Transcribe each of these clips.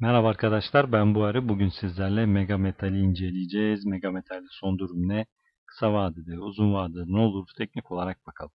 Merhaba arkadaşlar ben Buharı. Bugün sizlerle Mega Metal'i inceleyeceğiz. Mega Metal'de son durum ne? Kısa vadede, uzun vadede ne olur? Teknik olarak bakalım.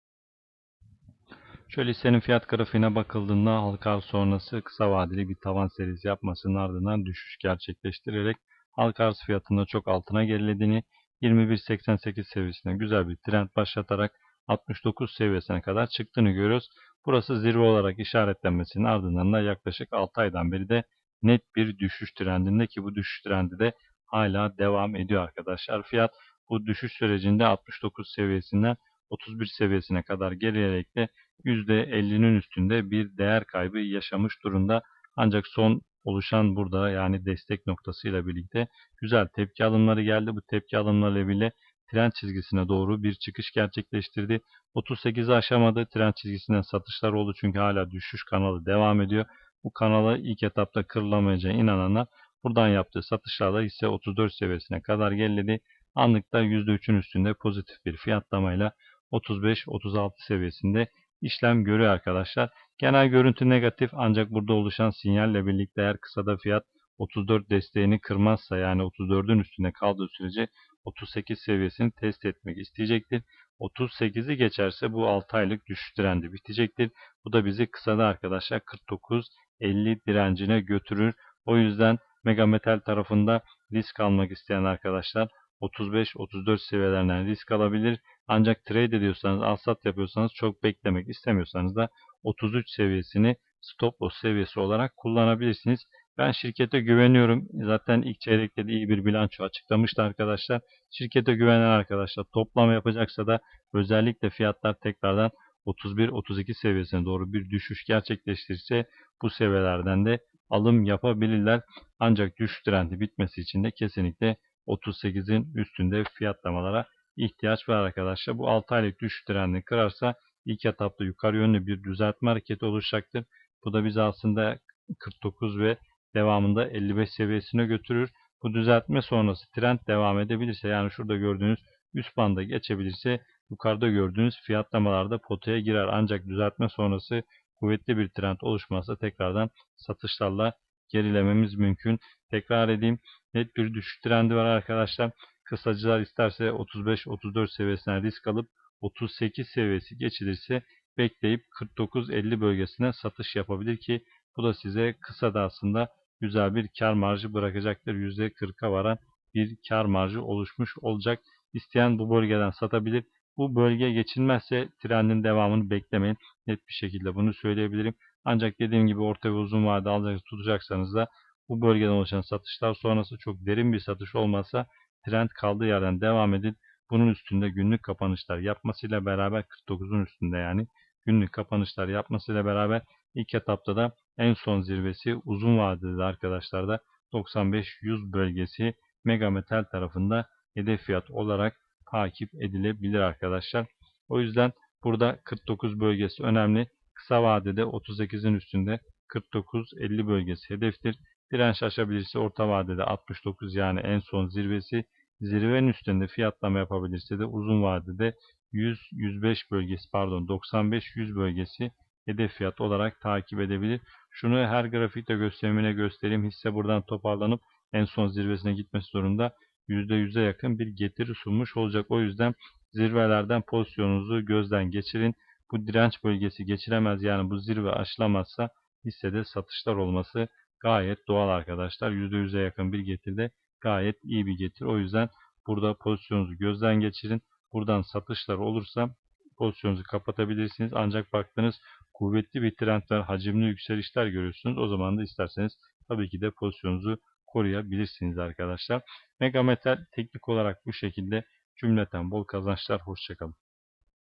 Şöyle hissenin fiyat grafiğine bakıldığında halka sonrası kısa vadeli bir tavan serisi yapmasının ardından düşüş gerçekleştirerek halka arz fiyatında çok altına gerilediğini 21.88 seviyesine güzel bir trend başlatarak 69 seviyesine kadar çıktığını görüyoruz. Burası zirve olarak işaretlenmesinin ardından da yaklaşık 6 aydan beri de net bir düşüş trendinde ki bu düşüş trendi de hala devam ediyor arkadaşlar. Fiyat bu düşüş sürecinde 69 seviyesinden 31 seviyesine kadar gerileyerek de %50'nin üstünde bir değer kaybı yaşamış durumda. Ancak son oluşan burada yani destek noktasıyla birlikte güzel tepki alımları geldi. Bu tepki alımlarıyla bile trend çizgisine doğru bir çıkış gerçekleştirdi. 38'i aşamadı. Trend çizgisinden satışlar oldu çünkü hala düşüş kanalı devam ediyor. Bu kanala ilk etapta kırılamayacağına inananlar buradan yaptığı satışlarla ise 34 seviyesine kadar geriledi. Anlıkta %3'ün üstünde pozitif bir fiyatlamayla 35-36 seviyesinde işlem görüyor arkadaşlar. Genel görüntü negatif ancak burada oluşan sinyalle birlikte eğer kısada fiyat 34 desteğini kırmazsa yani 34'ün üstünde kaldığı sürece 38 seviyesini test etmek isteyecektir. 38'i geçerse bu 6 aylık düşüş trendi bitecektir. Bu da bizi kısada arkadaşlar 49 50 direncine götürür. O yüzden Megametal tarafında risk almak isteyen arkadaşlar 35-34 seviyelerinden risk alabilir. Ancak trade ediyorsanız, alsat yapıyorsanız çok beklemek istemiyorsanız da 33 seviyesini stop loss seviyesi olarak kullanabilirsiniz. Ben şirkete güveniyorum. Zaten ilk çeyrekte de iyi bir bilanço açıklamıştı arkadaşlar. Şirkete güvenen arkadaşlar toplam yapacaksa da özellikle fiyatlar tekrardan 31-32 seviyesine doğru bir düşüş gerçekleştirirse bu seviyelerden de alım yapabilirler. Ancak düşüş trendi bitmesi için de kesinlikle 38'in üstünde fiyatlamalara ihtiyaç var arkadaşlar. Bu 6 aylık düşüş trendini kırarsa ilk etapta yukarı yönlü bir düzeltme hareketi oluşacaktır. Bu da bizi aslında 49 ve devamında 55 seviyesine götürür. Bu düzeltme sonrası trend devam edebilirse yani şurada gördüğünüz üst banda geçebilirse yukarıda gördüğünüz fiyatlamalarda potaya girer. Ancak düzeltme sonrası kuvvetli bir trend oluşmazsa tekrardan satışlarla gerilememiz mümkün. Tekrar edeyim. Net bir düşüş trendi var arkadaşlar. Kısacılar isterse 35-34 seviyesinden risk alıp 38 seviyesi geçilirse bekleyip 49-50 bölgesine satış yapabilir ki bu da size kısa da aslında güzel bir kar marjı bırakacaktır. %40'a varan bir kar marjı oluşmuş olacak. İsteyen bu bölgeden satabilir. Bu bölge geçilmezse trendin devamını beklemeyin. Net bir şekilde bunu söyleyebilirim. Ancak dediğim gibi orta ve uzun vade alacak tutacaksanız da bu bölgeden oluşan satışlar sonrası çok derin bir satış olmazsa trend kaldığı yerden devam edin. Bunun üstünde günlük kapanışlar yapmasıyla beraber 49'un üstünde yani günlük kapanışlar yapmasıyla beraber ilk etapta da en son zirvesi uzun vadede arkadaşlar da 95-100 bölgesi Megametal tarafında hedef fiyat olarak takip edilebilir arkadaşlar. O yüzden burada 49 bölgesi önemli. Kısa vadede 38'in üstünde 49-50 bölgesi hedeftir. Direnç aşabilirse orta vadede 69 yani en son zirvesi. Zirvenin üstünde fiyatlama yapabilirse de uzun vadede 100-105 bölgesi pardon 95-100 bölgesi hedef fiyat olarak takip edebilir. Şunu her grafikte gösterimine göstereyim. Hisse buradan toparlanıp en son zirvesine gitmesi zorunda %100'e yakın bir getiri sunmuş olacak. O yüzden zirvelerden pozisyonunuzu gözden geçirin. Bu direnç bölgesi geçilemez yani bu zirve aşılamazsa hissede satışlar olması gayet doğal arkadaşlar. %100'e yakın bir getiride gayet iyi bir getir. O yüzden burada pozisyonunuzu gözden geçirin. Buradan satışlar olursa pozisyonunuzu kapatabilirsiniz. Ancak baktınız kuvvetli bir trend var, hacimli yükselişler görüyorsunuz. O zaman da isterseniz tabii ki de pozisyonunuzu koruyabilirsiniz arkadaşlar. Megametal teknik olarak bu şekilde cümleten bol kazançlar. Hoşçakalın.